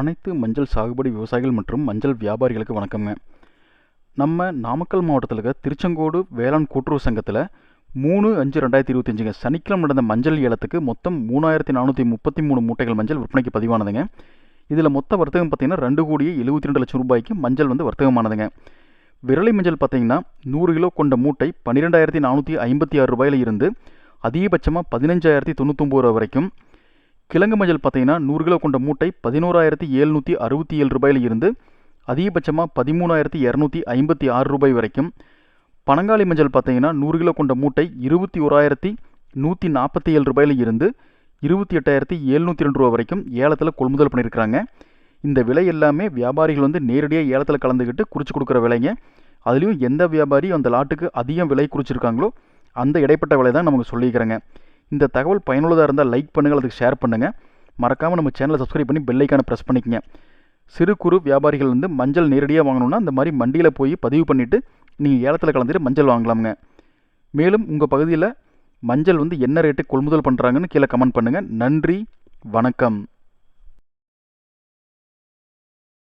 அனைத்து மஞ்சள் சாகுபடி விவசாயிகள் மற்றும் மஞ்சள் வியாபாரிகளுக்கு வணக்கங்க நம்ம நாமக்கல் மாவட்டத்தில் இருக்க திருச்செங்கோடு வேளாண் கூட்டுறவு சங்கத்தில் மூணு அஞ்சு ரெண்டாயிரத்தி இருபத்தஞ்சுங்க. சனிக்கிழமை நடந்த மஞ்சள் ஏலத்துக்கு மொத்தம் மூணாயிரத்தி நானூற்றி முப்பத்தி மூணு மூட்டைகள் மஞ்சள் விற்பனைக்கு பதிவானதுங்க. இதில் மொத்த வர்த்தகம் பார்த்தீங்கன்னா ரெண்டு கோடியே எழுபத்தி ரெண்டு லட்சம் ரூபாய்க்கு மஞ்சள் வந்து வர்த்தகமானதுங்க. விரலை மஞ்சள் பார்த்தீங்கன்னா நூறு கிலோ கொண்ட மூட்டை பன்னிரெண்டாயிரத்தி நானூற்றி ஐம்பத்தி ஆறு ரூபாயில் இருந்து அதிகபட்சமாக பதினஞ்சாயிரத்தி தொண்ணூத்தொம்பது ரூபா வரைக்கும் கிழங்கு மஞ்சள் பார்த்தீங்கன்னா நூறு கிலோ கொண்ட மூட்டை பதினோராயிரத்தி எழுநூற்றி அறுபத்தி ஏழு ரூபாயில் இருந்து அதிகபட்சமாக பதிமூணாயிரத்தி இரநூத்தி ஐம்பத்தி ஆறு ரூபாய் வரைக்கும். பனங்காளி மஞ்சள் பார்த்தீங்கன்னா நூறு கிலோ கொண்ட மூட்டை இருபத்தி ஓராயிரத்தி நூற்றி நாற்பத்தி ஏழு ரூபாயில் இருந்து இருபத்தி எட்டாயிரத்தி எழுநூற்றி ரெண்டு ரூபா வரைக்கும் ஏலத்தில் கொள்முதல் பண்ணியிருக்கிறாங்க இந்த விலை எல்லாமே வியாபாரிகள் வந்து நேரடியாக ஏலத்தில் கலந்துக்கிட்டு குறித்து கொடுக்குற விலைங்க. அதுலேயும் எந்த வியாபாரி அந்த லாட்டுக்கு அதிகம் விலை குறிச்சிருக்காங்களோ அந்த இடைப்பட்ட விலை தான் நமக்கு சொல்லிக்கிறேங்க இந்த தகவல் பயனுள்ளதாக இருந்தால் லைக் பண்ணுங்கள் அதுக்கு ஷேர் பண்ணுங்கள் மறக்காமல் நம்ம சேனலை சப்ஸ்கிரைப் பண்ணி பெல்லைக்கான ப்ரெஸ் பண்ணிக்கங்க. சிறு குறு வியாபாரிகள் வந்து மஞ்சள் நேரடியாக வாங்கணும்னா இந்த மாதிரி மண்டியில் போய் பதிவு பண்ணிவிட்டு நீங்கள் ஏலத்தில் கலந்துட்டு மஞ்சள் வாங்கலாமுங்க. மேலும் உங்கள் பகுதியில் மஞ்சள் வந்து என்ன ரேட்டு கொள்முதல் பண்ணுறாங்கன்னு கீழே கமெண்ட் பண்ணுங்கள் நன்றி வணக்கம்.